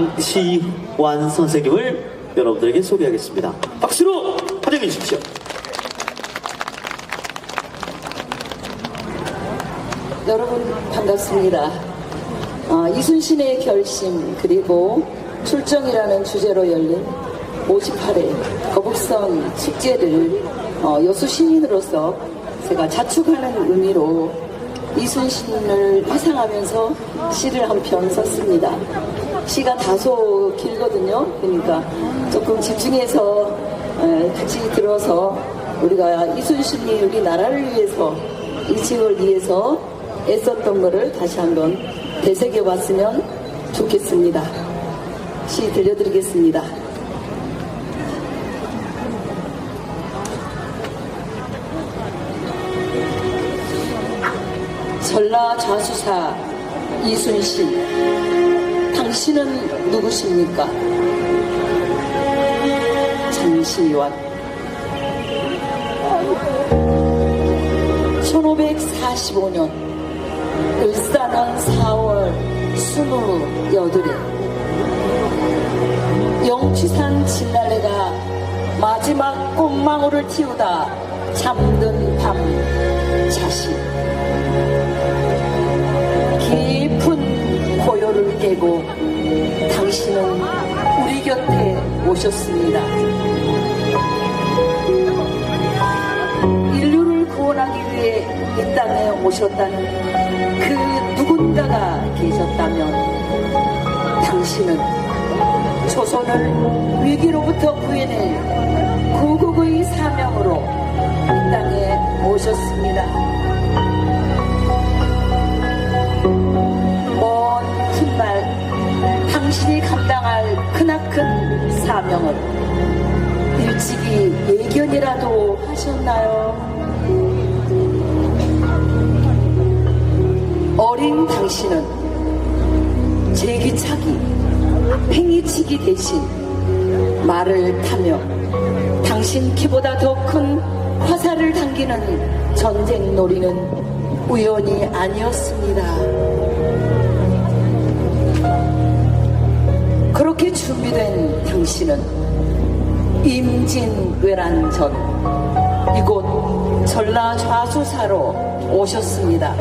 장시환 선생님을 여러분들에게 소개하겠습니다. 박수로 환영해 주십시오. 여러분 반갑습니다. 어, 이순신의 결심 그리고 출정이라는 주제로 열린 58회 거북선 축제를 어, 여수 시민으로서 제가 자축하는 의미로 이순신을 회상하면서 시를 한 편 썼습니다. 시가 다소 길거든요. 그러니까 조금 집중해서 에, 같이 들어서 우리가 이순신이 우리 나라를 위해서 이 지역을 위해서 애썼던 것을 다시 한번 되새겨 봤으면 좋겠습니다. 시 들려드리겠습니다. 전라 좌수사 이순신 당신은 누구십니까? 장시환 1545년 을사년 4월 28일 영취산 진달래가 마지막 꽃망울을 틔우다 잠든 밤 자신 깨고 당신은 우리 곁에 오셨습니다. 인류를 구원하기 위해 이 땅에 오셨다는 그 누군가가 계셨다면 당신은 조선을 위기로부터 구해낼 구국의 사명으로 이 땅에 오셨습니다. 사명을 일찍이 예견이라도 하셨나요? 어린 당신은 제기차기, 팽이치기 대신 말을 타며 당신 키보다 더 큰 화살을 당기는 전쟁 놀이는 우연이 아니었습니다. 준비된 당신은 임진왜란 전 이곳 전라 좌수사로 오셨습니다.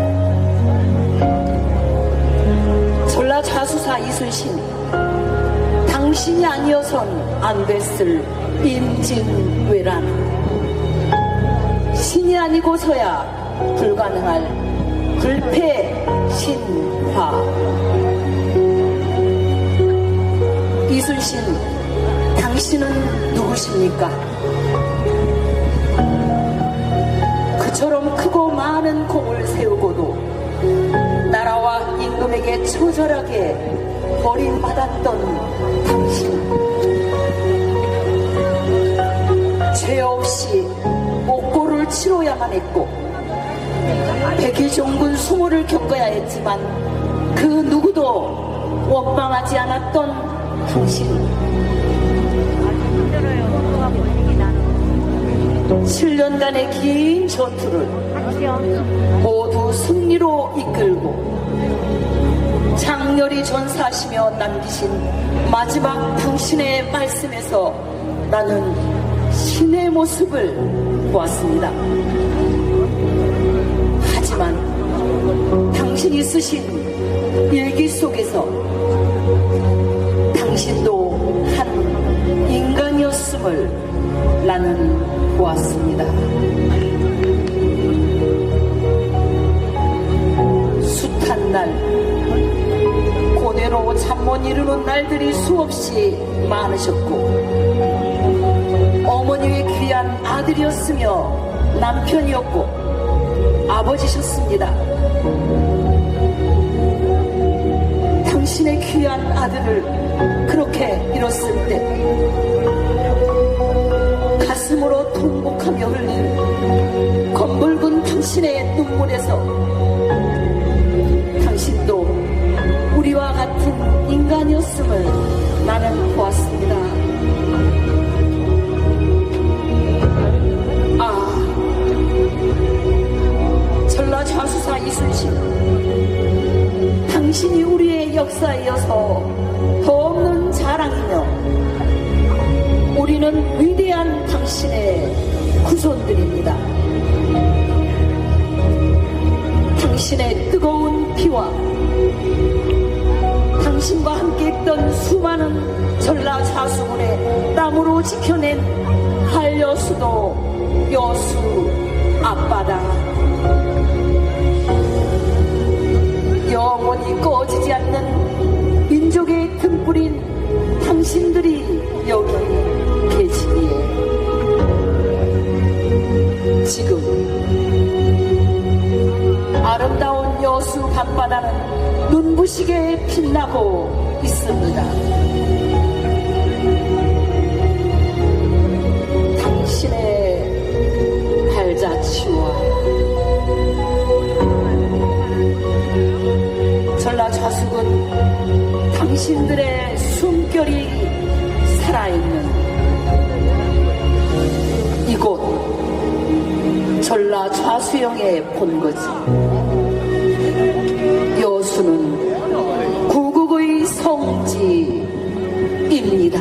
전라 좌수사 이순신 당신이 아니어선 안 됐을 임진왜란 신이 아니고서야 불가능할 불패 신화 이순신 당신은 누구십니까? 그처럼 크고 많은 공을 세우고도 나라와 임금에게 처절하게 버림받았던 당신 죄 없이 옥고를 치러야만 했고 백일종군 수모를 겪어야 했지만 그 누구도 원망하지 않았던 당신 7년간의 긴 전투를 모두 승리로 이끌고 장렬히 전사하시며 남기신 마지막 당신의 말씀에서 나는 신의 모습을 보았습니다. 하지만 당신이 쓰신 일기 속에서 당신도 한 인간이었음을 나는 보았습니다. 숱한 날, 고뇌로 잠 못 이루는 날들이 수없이 많으셨고, 어머니의 귀한 아들이었으며 남편이었고, 아버지셨습니다. 당신의 귀한 아들을 그렇게 잃었을 때 가슴으로 통곡하며 흘린 검붉은 당신의 눈물에서 당신도 우리와 같은 인간이었음을 나는 보았습니다. 아, 전라 좌수사 이순신 당신이 우리의 역사에 이어서 이런 위대한 당신의 후손들입니다. 당신의 뜨거운 피와 당신과 함께 했던 수많은 전라 자수문의 땀으로 지켜낸 한여수도 여수 앞바다 영원히 꺼지지 않는 눈부시게 빛나고 있습니다. 당신의 발자취와 전라 좌숙은 당신들의 숨결이 살아있는 이곳 전라 좌수영의 본거지 성지입니다.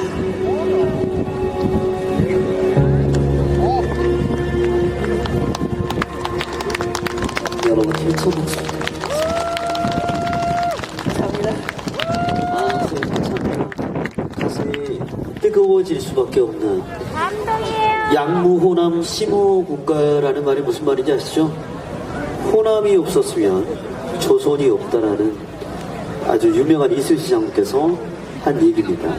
여러분 힘써 목소리. 감사합니다. 아, 참 가슴이 뜨거워질 수밖에 없는 양무호남 심호국가라는 말이 무슨 말인지 아시죠? 호남이 없었으면 조선이 없다라는 아주 유명한 이순신 장군께서 한 얘기입니다.